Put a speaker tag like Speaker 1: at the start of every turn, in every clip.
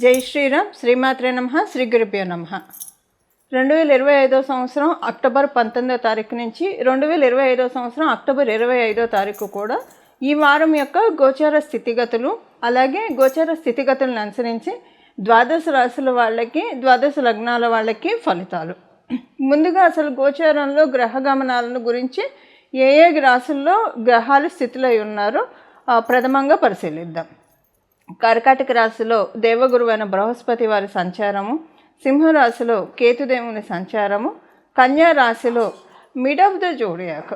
Speaker 1: జై శ్రీరామ్ శ్రీమాత్రే నమ శ్రీ గురుభ్యో నమ. రెండు వేల ఇరవై ఐదో సంవత్సరం అక్టోబర్ పంతొమ్మిదో తారీఖు నుంచి రెండు వేల ఇరవై ఐదో సంవత్సరం అక్టోబర్ ఇరవై ఐదో తారీఖు కూడా ఈ వారం యొక్క గోచార స్థితిగతులు అలాగే గోచార స్థితిగతులను అనుసరించి ద్వాదశ రాశుల వాళ్ళకి ద్వాదశ లగ్నాల వాళ్ళకి ఫలితాలు. ముందుగా అసలు గోచారంలో గ్రహ గమనాలను గురించి ఏ ఏ రాశుల్లో గ్రహాలు స్థితిలో ఉన్నారో ప్రథమంగా పరిశీలిద్దాం. కర్కాటక రాశిలో దేవగురువైన బృహస్పతి వారి సంచారము సింహరాశిలో కేతుదేవుని సంచారము కన్యా రాశిలో మిడ్ ఆఫ్ ద జోడియాక్.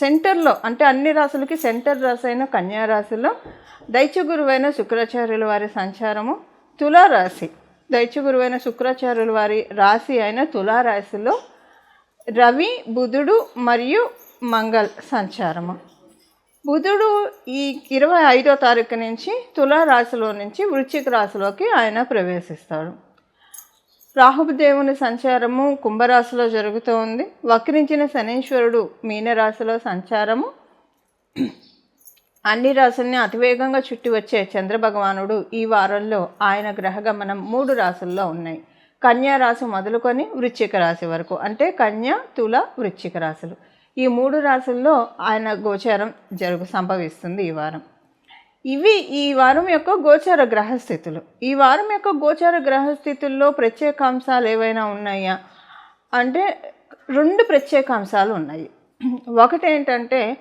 Speaker 1: సెంటర్లో అంటే అన్ని రాశులకి సెంటర్ రాశి అయిన కన్యా రాశిలో దైత్యగురువైన శుక్రాచార్యుల వారి సంచారము తులారాశి. దైత్యగురువైన శుక్రాచార్యుల వారి రాశి అయిన తులారాశిలో రవి బుధుడు మరియు మంగళ్ సంచారము. బుధుడు ఈ ఇరవై ఐదో తారీఖు నుంచి తులారాశిలో నుంచి వృశ్చిక రాశిలోకి ఆయన ప్రవేశిస్తాడు. రాహుదేవుని సంచారము కుంభరాశిలో జరుగుతూ ఉంది. వక్రించిన శనీశ్వరుడు మీనరాశిలో సంచారము. అన్ని రాశుల్ని అతివేగంగా చుట్టి వచ్చే చంద్రభగవానుడు ఈ వారంలో ఆయన గ్రహగమనం మూడు రాశుల్లో ఉన్నాయి. కన్యా రాశి మొదలుకొని వృశ్చిక రాశి వరకు అంటే కన్య తుల వృశ్చిక రాశులు. ఈ మూడు రాశుల్లో ఆయన గోచారం జరుగు సంభవిస్తుంది ఈ వారం. ఇవి ఈ వారం యొక్క గోచార గ్రహస్థితులు. ఈ వారం యొక్క గోచార గ్రహస్థితుల్లో ప్రత్యేక అంశాలు ఏవైనా ఉన్నాయా? అంటే రెండు ప్రత్యేక అంశాలు ఉన్నాయి. ఒకటి ఏంటంటే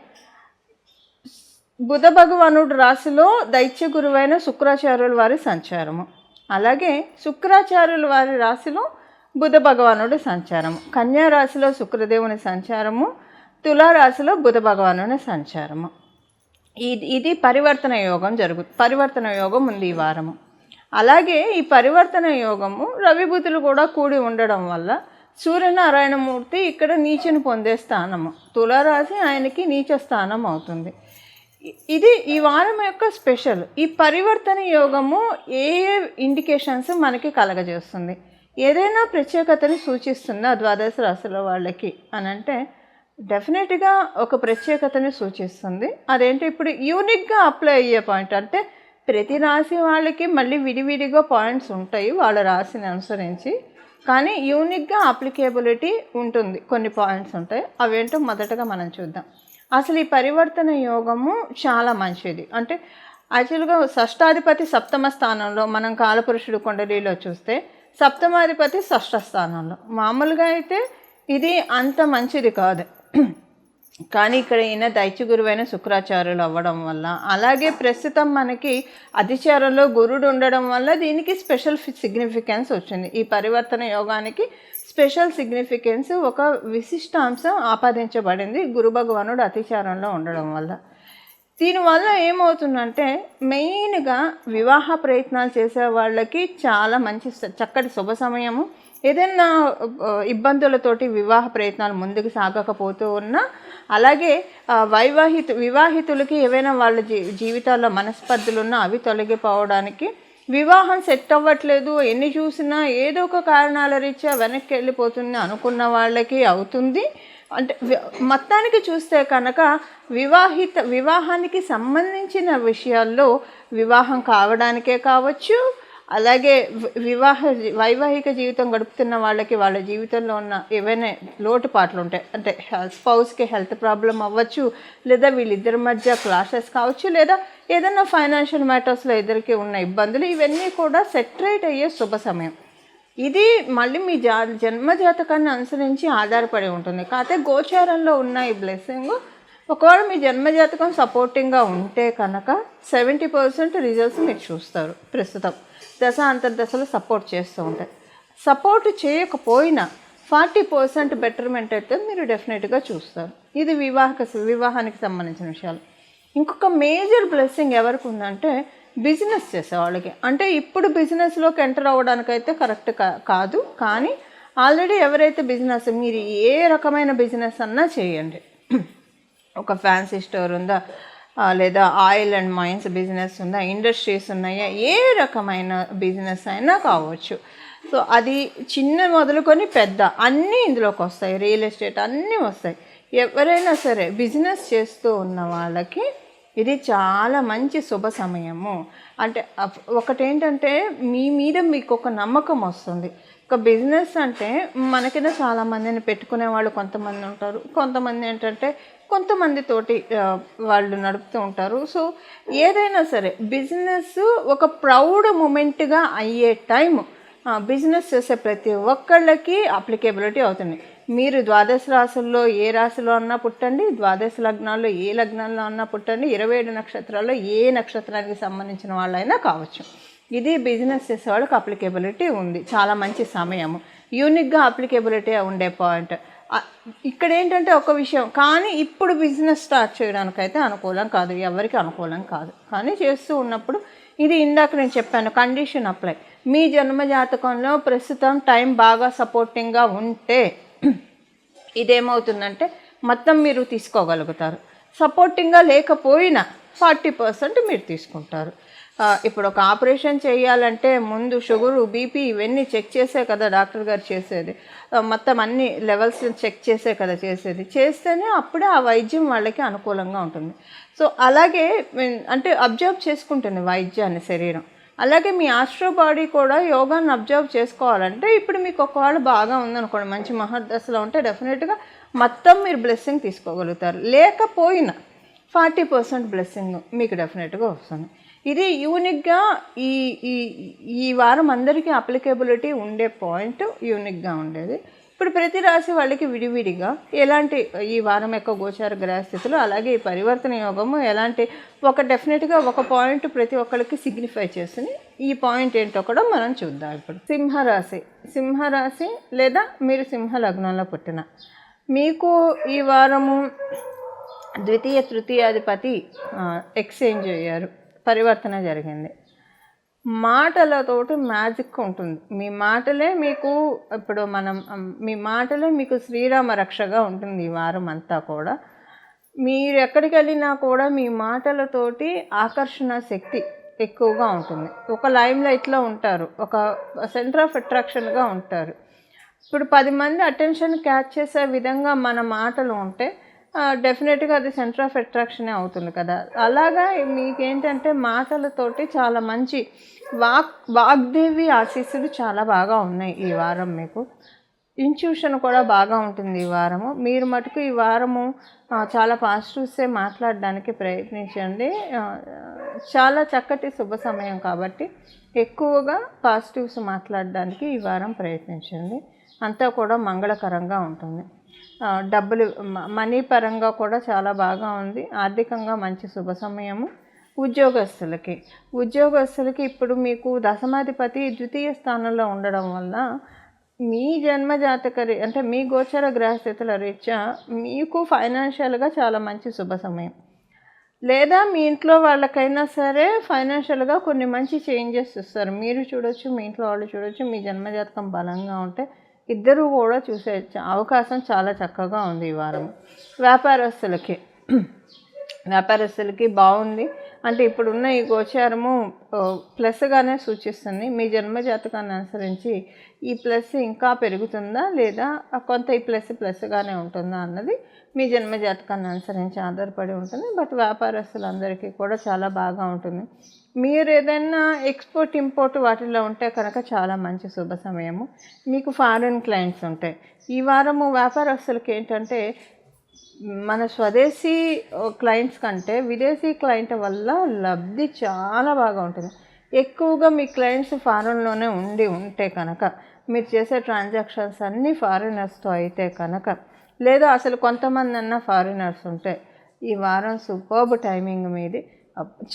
Speaker 1: బుధ భగవానుడు రాశిలో దైత్య గురువైన శుక్రాచార్యుల వారి సంచారము. అలాగే శుక్రాచార్యుల వారి రాశిలో బుధ భగవానుడి సంచారము. కన్యా రాశిలో శుక్రదేవుని సంచారము. తులారాశిలో బుధ భగవానుని సంచారము. ఇది ఇది పరివర్తన యోగం జరుగు పరివర్తన యోగం ఉంది ఈ వారము. అలాగే ఈ పరివర్తన యోగము రవి కూడా కూడి ఉండడం వల్ల సూర్యనారాయణమూర్తి ఇక్కడ నీచను పొందే స్థానము. తులారాశి ఆయనకి నీచ స్థానం అవుతుంది. ఇది ఈ వారం యొక్క స్పెషల్. ఈ పరివర్తన యోగము ఏ ఏ ఇండికేషన్స్ మనకి కలగజేస్తుంది? ఏదైనా ప్రత్యేకతని సూచిస్తుందా ద్వాదశ రాశుల వాళ్ళకి అని అంటే డెఫినెట్గా ఒక ప్రత్యేకతని సూచిస్తుంది. అదేంటి? ఇప్పుడు యూనిక్గా అప్లై అయ్యే పాయింట్ అంటే ప్రతి రాశి వాళ్ళకి మళ్ళీ విడివిడిగా పాయింట్స్ ఉంటాయి వాళ్ళ రాశిని అనుసరించి. కానీ యూనిక్గా అప్లికేబిలిటీ ఉంటుంది. కొన్ని పాయింట్స్ ఉంటాయి. అవేంటో మొదటగా మనం చూద్దాం. అసలు ఈ పరివర్తన యోగము చాలా మంచిది. అంటే యాక్చువల్గా షష్టాధిపతి సప్తమ స్థానంలో మనం కాలపురుషుడు కొండలీలో చూస్తే సప్తమాధిపతి షష్ఠ స్థానంలో. మామూలుగా అయితే ఇది అంత మంచిది కాదు. కానీ ఇక్కడ ఈయన దైత్య గురువైన శుక్రాచార్యులు అవ్వడం వల్ల అలాగే ప్రస్తుతం మనకి అధిచారంలో గురుడు ఉండడం వల్ల దీనికి స్పెషల్ సిగ్నిఫికెన్స్ వచ్చింది. ఈ పరివర్తన యోగానికి స్పెషల్ సిగ్నిఫికెన్స్ ఒక విశిష్ట అంశం ఆపాదించబడింది గురు భగవానుడు అతిచారంలో ఉండడం వల్ల. దీనివల్ల ఏమవుతుందంటే మెయిన్గా వివాహ ప్రయత్నాలు చేసే వాళ్ళకి చాలా మంచి చక్కటి శుభ సమయము ఏదైనా ఇబ్బందులతోటి వివాహ ప్రయత్నాలు ముందుకు సాగకపోతూ ఉన్నా అలాగే వైవాహిత వివాహితులకి ఏవైనా వాళ్ళ జీ జీవితాల్లో మనస్పర్ధలు ఉన్నా అవి తొలగిపోవడానికి వివాహం సెట్ అవ్వట్లేదు. ఎన్ని చూసినా ఏదో ఒక కారణాల రీత్యా వెనక్కి వెళ్ళిపోతుంది అనుకున్న వాళ్ళకి అవుతుంది. అంటే మొత్తానికి చూస్తే కనుక వివాహిత వివాహానికి సంబంధించిన విషయాల్లో వివాహం కావడానికే కావచ్చు అలాగే వివాహ వైవాహిక జీవితం గడుపుతున్న వాళ్ళకి వాళ్ళ జీవితంలో ఉన్న ఏవైనా లోటుపాట్లు ఉంటాయి అంటే స్పౌస్కి హెల్త్ ప్రాబ్లం అవ్వచ్చు లేదా వీళ్ళిద్దరి మధ్య క్లాషెస్ కావచ్చు లేదా ఏదైనా ఫైనాన్షియల్ మ్యాటర్స్లో ఇద్దరికి ఉన్న ఇబ్బందులు ఇవన్నీ కూడా సెటరేట్ అయ్యే శుభ సమయం. ఇది మళ్ళీ మీ జా జన్మ జాతకాన్ని అనుసరించి ఆధారపడి ఉంటుంది. కాకపోతే గోచారంలో ఉన్న ఈ బ్లెస్సింగ్ ఒకవేళ మీ జన్మ జాతకం సపోర్టింగ్గా ఉంటే కనుక సెవెంటీ పర్సెంట్ రిజల్ట్స్ మీరు చూస్తారు ప్రస్తుతం. దశ అంతర్దశలు సపోర్ట్ చేస్తూ ఉంటాయి. సపోర్ట్ చేయకపోయినా ఫార్టీ పర్సెంట్ బెటర్మెంట్ అయితే మీరు డెఫినెట్గా చూస్తారు. ఇది వివాహక వివాహానికి సంబంధించిన విషయాలు. ఇంకొక మేజర్ బ్లెస్సింగ్ ఎవరికి ఉందంటే బిజినెస్ చేసేవాళ్ళకి అంటే ఇప్పుడు బిజినెస్లోకి ఎంటర్ అవ్వడానికైతే కరెక్ట్ కా- కాదు. కానీ ఆల్రెడీ ఎవరైతే బిజినెస్ మీరు ఏ రకమైన బిజినెస్ అన్నా చేయండి. ఒక ఫ్యాన్సీ స్టోర్ ఉందా? లేదా ఆయిల్ అండ్ మైన్స్ బిజినెస్ ఉందా ఇండస్ట్రీస్ ఉన్నాయా ఏ రకమైన బిజినెస్ అయినా కావచ్చు. సో అది చిన్న మొదలుకొని పెద్ద అన్నీ ఇందులోకి వస్తాయి రియల్ ఎస్టేట్ అన్నీ వస్తాయి. ఎవరైనా సరే బిజినెస్ చేస్తూ ఉన్న వాళ్ళకి ఇది చాలా మంచి శుభ సమయము. అంటే అప్- ఒకటేంటంటే మీ మీద మీకు ఒక నమ్మకం వస్తుంది. ఒక బిజినెస్ అంటే మనకిన చాలామందిని పెట్టుకునే వాళ్ళు కొంతమంది ఉంటారు. కొంతమంది ఏంటంటే కొంతమందితోటి వాళ్ళు నడుపుతూ ఉంటారు. సో ఏదైనా సరే బిజినెస్ ఒక ప్రౌడ్ మూమెంట్గా అయ్యే టైం బిజినెస్ చేసే ప్రతి ఒక్కళ్ళకి అప్లికేబిలిటీ అవుతుంది. మీరు ద్వాదశ రాశుల్లో ఏ రాశిలో అన్నా పుట్టండి ద్వాదశ లగ్నాల్లో ఏ లగ్నాల్లో అన్నా పుట్టండి ఇరవై ఏడు నక్షత్రాల్లో ఏ నక్షత్రానికి సంబంధించిన వాళ్ళైనా కావచ్చు. ఇది బిజినెస్ చేసే వాళ్ళకి అప్లికేబిలిటీ ఉంది. చాలా మంచి సమయము. యూనిక్గా అప్లికేబిలిటీ ఉండే పాయింట్. ఇక్కడ ఏంటంటే ఒక విషయం. కానీ ఇప్పుడు బిజినెస్ స్టార్ట్ చేయడానికైతే అనుకూలం కాదు. ఎవరికి అనుకూలం కాదు. కానీ చేస్తూ ఉన్నప్పుడు ఇది ఇందాక నేను చెప్పాను కండిషన్ అప్లై మీ జన్మ జాతకంలో ప్రస్తుతం టైం బాగా సపోర్టింగ్గా ఉంటే ఇదేమవుతుందంటే మొత్తం మీరు తీసుకోగలుగుతారు. సపోర్టింగ్గా లేకపోయినా ఫార్టీ పర్సెంట్ మీరు తీసుకుంటారు. ఇప్పుడు ఒక ఆపరేషన్ చేయాలంటే ముందు షుగరు బీపీ ఇవన్నీ చెక్ చేసే కదా డాక్టర్ గారు చేసేది. మొత్తం అన్ని లెవెల్స్ చెక్ చేసే కదా చేసేది. చేస్తేనే అప్పుడే ఆ వైద్యం వాళ్ళకి అనుకూలంగా ఉంటుంది. సో అలాగే అంటే అబ్జర్వ్ చేసుకుంటుంది వైద్యాన్ని శరీరం. అలాగే మీ ఆస్ట్రో బాడీ కూడా యోగాన్ని అబ్జర్వ్ చేసుకోవాలంటే ఇప్పుడు మీకు ఒకవేళ బాగా ఉందనుకోండి మంచి మహర్దశలో ఉంటే డెఫినెట్గా మొత్తం మీరు బ్లెస్సింగ్ తీసుకోగలుగుతారు. లేకపోయినా ఫార్టీ పర్సెంట్ బ్లెస్సింగ్ మీకు డెఫినెట్గా వస్తుంది. ఇది యూనిక్గా ఈ ఈ ఈ వారం అందరికీ అప్లికేబిలిటీ ఉండే పాయింట్ యూనిక్గా ఉండేది. ఇప్పుడు ప్రతి రాశి వాళ్ళకి విడివిడిగా ఎలాంటి ఈ వారం యొక్క గోచార గ్రహస్థితులు అలాగే ఈ పరివర్తన యోగము ఎలాంటి ఒక డెఫినెట్గా ఒక పాయింట్ ప్రతి ఒక్కరికి సిగ్నిఫై చేస్తుంది. ఈ పాయింట్ ఏంటో కూడా మనం చూద్దాం ఇప్పుడు. సింహరాశి. సింహరాశి లేదా మీరు సింహ లగ్నంలో పుట్టిన మీకు ఈ వారము ద్వితీయ తృతీయాధిపతి ఎక్స్చేంజ్ అయ్యారు. పరివర్తన జరిగింది. మాటలతోటి మ్యాజిక్ ఉంటుంది. మీ మాటలే మీకు ఇప్పుడు మనం మీ మాటలే మీకు శ్రీరామ రక్షగా ఉంటుంది ఈ వారం అంతా కూడా. మీరు ఎక్కడికి వెళ్ళినా కూడా మీ మాటలతోటి ఆకర్షణ శక్తి ఎక్కువగా ఉంటుంది. ఒక లైమ్ లైట్లో ఉంటారు. ఒక సెంటర్ ఆఫ్ అట్రాక్షన్గా ఉంటారు. ఇప్పుడు పది మంది అటెన్షన్ క్యాచ్ చేసే విధంగా మన మాటలు ఉంటే డెఫినెట్గా అది సెంటర్ ఆఫ్ అట్రాక్షనే అవుతుంది కదా. అలాగా మీకేంటంటే మాటలతోటి చాలా మంచి వాక్ వాగ్దేవి ఆశీస్సులు చాలా బాగా ఉన్నాయి ఈ వారం మీకు. ఇంట్యూషన్ కూడా బాగా ఉంటుంది ఈ వారము. మీరు మటుకు ఈ వారము చాలా పాజిటివ్సే మాట్లాడడానికి ప్రయత్నించండి. చాలా చక్కటి శుభ సమయం కాబట్టి ఎక్కువగా పాజిటివ్స్ మాట్లాడడానికి ఈ వారం ప్రయత్నించండి. అంతా కూడా మంగళకరంగా ఉంటుంది. డబ్బులు మనీ పరంగా కూడా చాలా బాగా ఉంది. ఆర్థికంగా మంచి శుభ సమయము ఉద్యోగస్తులకి. ఉద్యోగస్తులకి ఇప్పుడు మీకు దశమాధిపతి ద్వితీయ స్థానంలో ఉండడం వల్ల మీ జన్మజాతక అంటే మీ గోచర గ్రహస్థితుల రీత్యా మీకు ఫైనాన్షియల్గా చాలా మంచి శుభ సమయం. లేదా మీ ఇంట్లో వాళ్ళకైనా సరే ఫైనాన్షియల్గా కొన్ని మంచి చేంజెస్ ఇస్తారు. మీరు చూడొచ్చు మీ ఇంట్లో వాళ్ళు చూడొచ్చు మీ జన్మజాతకం బలంగా ఉంటే ఇద్దరూ కూడా చూసే అవకాశం చాలా చక్కగా ఉంది ఈ వారం వ్యాపారస్తులకి వ్యాపారస్తులకి బాగుంది. అంటే ఇప్పుడున్న ఈ గోచారము ప్లస్గానే సూచిస్తుంది. మీ జన్మ జాతకాన్ని అనుసరించి ఈ ప్లస్ ఇంకా పెరుగుతుందా లేదా కొంత ఈ ప్లస్ ప్లస్గానే ఉంటుందా అన్నది మీ జన్మ జాతకాన్ని అనుసరించి ఆధారపడి ఉంటుంది. బట్ వ్యాపారస్తులందరికీ కూడా చాలా బాగా ఉంటుంది. మీరు ఏదైనా ఎక్స్పోర్ట్ ఇంపోర్ట్ వాటిలో ఉంటే కనుక చాలా మంచి శుభ సమయము. మీకు ఫారిన్ క్లయింట్స్ ఉంటాయి. ఈ వారము వ్యాపారస్తులకి ఏంటంటే మన స్వదేశీ క్లయింట్స్ కంటే విదేశీ క్లయింట్ వల్ల లబ్ధి చాలా బాగా ఉంటుంది. ఎక్కువగా మీ క్లయింట్స్ ఫారెన్లోనే ఉండి ఉంటే కనుక మీరు చేసే ట్రాన్సాక్షన్స్ అన్నీ ఫారినర్స్తో అయితే కనుక లేదా అసలు కొంతమంది అన్న ఫారినర్స్ ఉంటే ఈ వారం సూపర్బ్ టైమింగ్ మీది.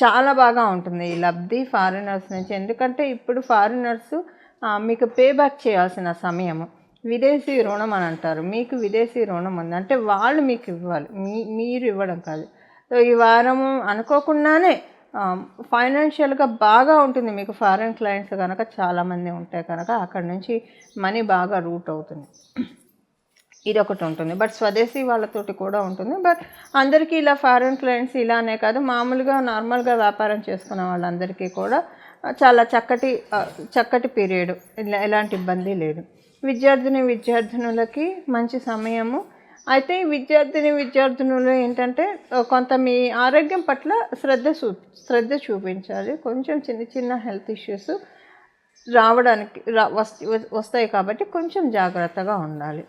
Speaker 1: చాలా బాగా ఉంటుంది ఈ లబ్ధి ఫారినర్స్ నుంచి. ఎందుకంటే ఇప్పుడు ఫారినర్స్ మీకు పే బ్యాక్ చేయాల్సిన సమయము. విదేశీ రుణం అని అంటారు. మీకు విదేశీ రుణం ఉంది. అంటే వాళ్ళు మీకు ఇవ్వాలి. మీ మీరు ఇవ్వడం కాదు. సో ఈ వారము అనుకోకుండానే ఫైనాన్షియల్గా బాగా ఉంటుంది. మీకు ఫారెన్ క్లయింట్స్ కనుక చాలామంది ఉంటే కనుక అక్కడ నుంచి మనీ బాగా రూట్ అవుతుంది. ఇది ఒకటి ఉంటుంది. బట్ స్వదేశీ వాళ్ళతోటి కూడా ఉంటుంది. బట్ అందరికీ ఇలా ఫారెన్ క్లయింట్స్ ఇలానే కాదు. మామూలుగా నార్మల్గా వ్యాపారం చేసుకున్న వాళ్ళందరికీ కూడా చాలా చక్కటి చక్కటి పీరియడ్. ఇలా ఎలాంటి ఇబ్బంది లేదు. విద్యార్థిని విద్యార్థినులకి మంచి సమయము. అయితే విద్యార్థిని విద్యార్థినులు ఏంటంటే కొంత మీ ఆరోగ్యం పట్ల శ్రద్ధ చూ శ్రద్ధ చూపించాలి. కొంచెం చిన్న చిన్న హెల్త్ ఇష్యూస్ రావడానికి రా వస్తాయి కాబట్టి కొంచెం జాగ్రత్తగా ఉండాలి.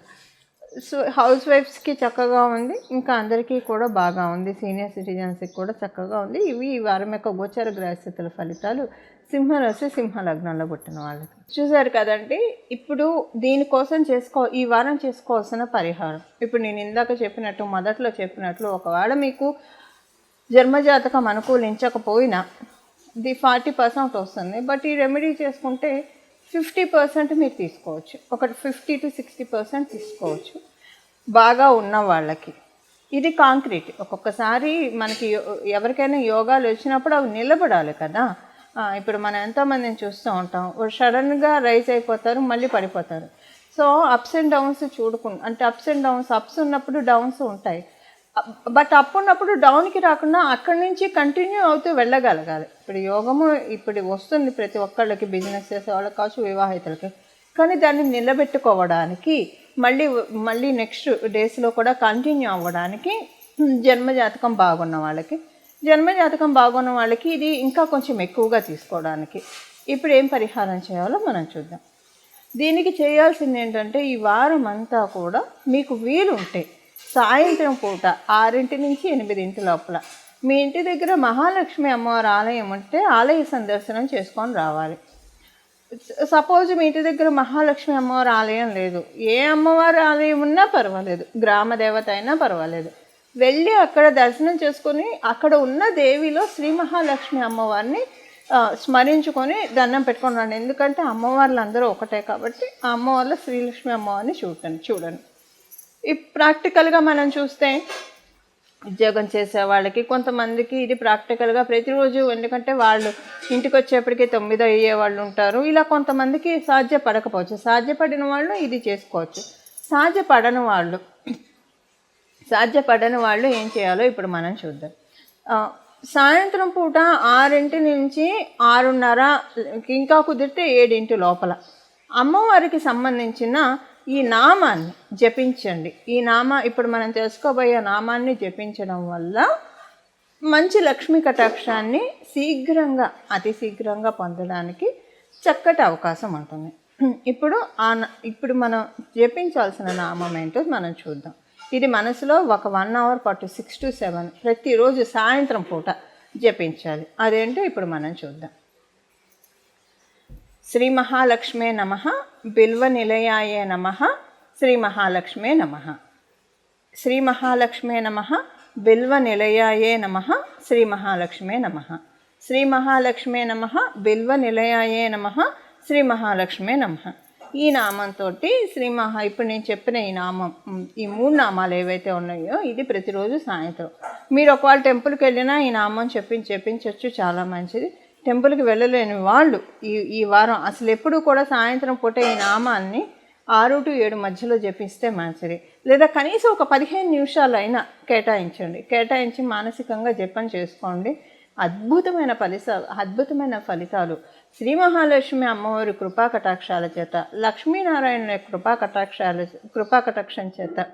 Speaker 1: సో హౌస్ వైఫ్స్కి చక్కగా ఉంది. ఇంకా అందరికీ కూడా బాగా ఉంది. సీనియర్ సిటిజన్స్కి కూడా చక్కగా ఉంది. ఇవి ఈ వారం యొక్క గోచర గ్రహస్థితుల ఫలితాలు. సింహరాశి సింహ లగ్నంలో పుట్టిన వాళ్ళకి. చూసారు కదండి ఇప్పుడు దీనికోసం చేసుకో ఈ వారం చేసుకోవాల్సిన పరిహారం. ఇప్పుడు నేను ఇందాక చెప్పినట్టు మొదట్లో చెప్పినట్లు ఒకవేళ మీకు జన్మజాతకం అనుకూలించకపోయినా ది ఫార్టీ పర్సెంట్ వస్తుంది. బట్ ఈ రెమెడీ చేసుకుంటే ఫిఫ్టీ పర్సెంట్ మీరు తీసుకోవచ్చు. ఒక ఫిఫ్టీ టు సిక్స్టీ పర్సెంట్ తీసుకోవచ్చు. బాగా ఉన్న వాళ్ళకి. ఇది కాంక్రీట్. ఒక్కొక్కసారి మనకి ఎవరికైనా యోగాలు వచ్చినప్పుడు అవి నిలబడాలి కదా. ఇప్పుడు మనం ఎంతోమందిని చూస్తూ ఉంటాం. సడన్గా రైజ్ అయిపోతారు మళ్ళీ పడిపోతారు. సో అప్స్ అండ్ డౌన్స్ చూడకుండా అంటే అప్స్ అండ్ డౌన్స్ అప్స్ ఉన్నప్పుడు డౌన్స్ ఉంటాయి. బట్ అప్ ఉన్నప్పుడు డౌన్కి రాకుండా అక్కడి నుంచి కంటిన్యూ అవుతూ వెళ్ళగలగాలి. ఇప్పుడు యోగము ఇప్పుడు వస్తుంది ప్రతి ఒక్కళ్ళకి బిజినెస్ చేసే వాళ్ళకి కావచ్చు వివాహితులకి. కానీ దాన్ని నిలబెట్టుకోవడానికి మళ్ళీ మళ్ళీ నెక్స్ట్ డేస్లో కూడా కంటిన్యూ అవ్వడానికి జన్మజాతకం బాగున్న వాళ్ళకి. జన్మజాతకం బాగున్న వాళ్ళకి ఇది ఇంకా కొంచెం ఎక్కువగా తీసుకోవడానికి. ఇప్పుడు ఏం పరిహారం చేయాలో మనం చూద్దాం. దీనికి చేయాల్సింది ఏంటంటే ఈ వారం అంతా కూడా మీకు వీలుంటే సాయంత్రం పూట ఆరింటి నుంచి ఎనిమిదింటి లోపల మీ ఇంటి దగ్గర మహాలక్ష్మి అమ్మవారి ఆలయం ఉంటే ఆలయ సందర్శనం చేసుకొని రావాలి. సపోజ్ మీ ఇంటి దగ్గర మహాలక్ష్మి అమ్మవారి ఆలయం లేదు. ఏ అమ్మవారి ఆలయం ఉన్నా పర్వాలేదు. గ్రామ దేవత అయినా పర్వాలేదు. వెళ్ళి అక్కడ దర్శనం చేసుకొని అక్కడ ఉన్న దేవిలో శ్రీ మహాలక్ష్మి అమ్మవారిని స్మరించుకొని దండం పెట్టుకుని రండి. ఎందుకంటే అమ్మవార్లు అందరూ ఒకటే కాబట్టి ఆ అమ్మవార్ల శ్రీలక్ష్మి అమ్మవారిని చూడండి చూడండి ఈ ప్రాక్టికల్గా మనం చూస్తే ఉద్యోగం చేసే వాళ్ళకి కొంతమందికి ఇది ప్రాక్టికల్గా ప్రతిరోజు ఎందుకంటే వాళ్ళు ఇంటికి వచ్చేప్పటికి తొమ్మిది అయ్యే వాళ్ళు ఉంటారు. ఇలా కొంతమందికి సాధ్యపడకపోవచ్చు. సాధ్యపడిన వాళ్ళు ఇది చేసుకోవచ్చు. సాధ్యపడని వాళ్ళు సాధ్యపడని వాళ్ళు ఏం చేయాలో ఇప్పుడు మనం చూద్దాం. సాయంత్రం పూట ఆరింటి నుంచి ఆరున్నర ఇంకా కుదిరితే ఏడింటి లోపల. అమ్మవారికి సంబంధించిన ఈ నామాన్ని జపించండి. ఈ నామ ఇప్పుడు మనం తెలుసుకోబోయే నామాన్ని జపించడం వల్ల మంచి లక్ష్మీ కటాక్షాన్ని శీఘ్రంగా అతి శీఘ్రంగా పొందడానికి చక్కటి అవకాశం ఉంటుంది. ఇప్పుడు ఆ న- ఇప్పుడు మనం జపించాల్సిన నామం ఏంటో మనం చూద్దాం. ఇది మనసులో ఒక వన్ అవర్ పాటు సిక్స్ టు సెవెన్ ప్రతిరోజు సాయంత్రం పూట జపించాలి. అదేంటో ఇప్పుడు మనం చూద్దాం. శ్రీ మహాలక్ష్మే నమ బిల్వ నిలయాయే నమ శ్రీ మహాలక్ష్మే నమ. శ్రీ మహాలక్ష్మే నమ బిల్వ నిలయాయే నమ శ్రీ మహాలక్ష్మే నమ. శ్రీ మహాలక్ష్మే నమ బిల్వ నిలయాయే నమ శ్రీ మహాలక్ష్మే నమ. ఈ నామంతో శ్రీ మహా ఇప్పుడు నేను చెప్పిన ఈ నామం ఈ మూడు నామాలు ఏవైతే ఉన్నాయో ఇది ప్రతిరోజు సాయంత్రం. మీరు ఒకవేళ టెంపుల్కి వెళ్ళినా ఈ నామం చెప్పించి చెప్పించవచ్చు చాలా మంచిది. టెంపుల్కి వెళ్ళలేని వాళ్ళు ఈ ఈ వారం. అసలు ఎప్పుడు కూడా సాయంత్రం పూట ఈ నామాన్ని ఆరు టు ఏడు మధ్యలో జపిస్తే మంచిది. లేదా కనీసం ఒక పదిహేను నిమిషాలైనా కేటాయించండి. కేటాయించి మానసికంగా జపం చేసుకోండి. అద్భుతమైన ఫలితాలు అద్భుతమైన ఫలితాలు. శ్రీ మహాలక్ష్మి అమ్మవారి కృపా కటాక్షాల చేత లక్ష్మీనారాయణ కృపా కటాక్షాల కృపా కటాక్షం చేత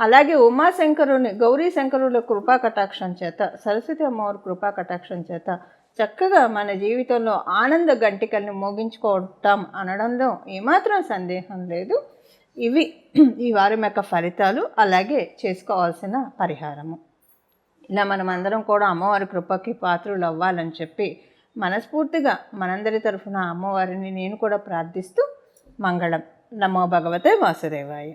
Speaker 1: అలాగే ఉమాశంకరుని గౌరీ శంకరుల కృపా కటాక్షం చేత సరస్వతి అమ్మవారి కృపా కటాక్షం చేత చక్కగా మన జీవితంలో ఆనంద గంటికల్ని మోగించుకోవటం అనడంలో ఏమాత్రం సందేహం లేదు. ఇవి ఈ వారం యొక్క ఫలితాలు అలాగే చేసుకోవాల్సిన పరిహారము. ఇలా మనం అందరం కూడా అమ్మవారి కృపకి పాత్రులు అవ్వాలని చెప్పి మనస్ఫూర్తిగా మనందరి తరఫున అమ్మవారిని నేను కూడా ప్రార్థిస్తూ మంగళం. నమో భగవతే వాసుదేవాయ.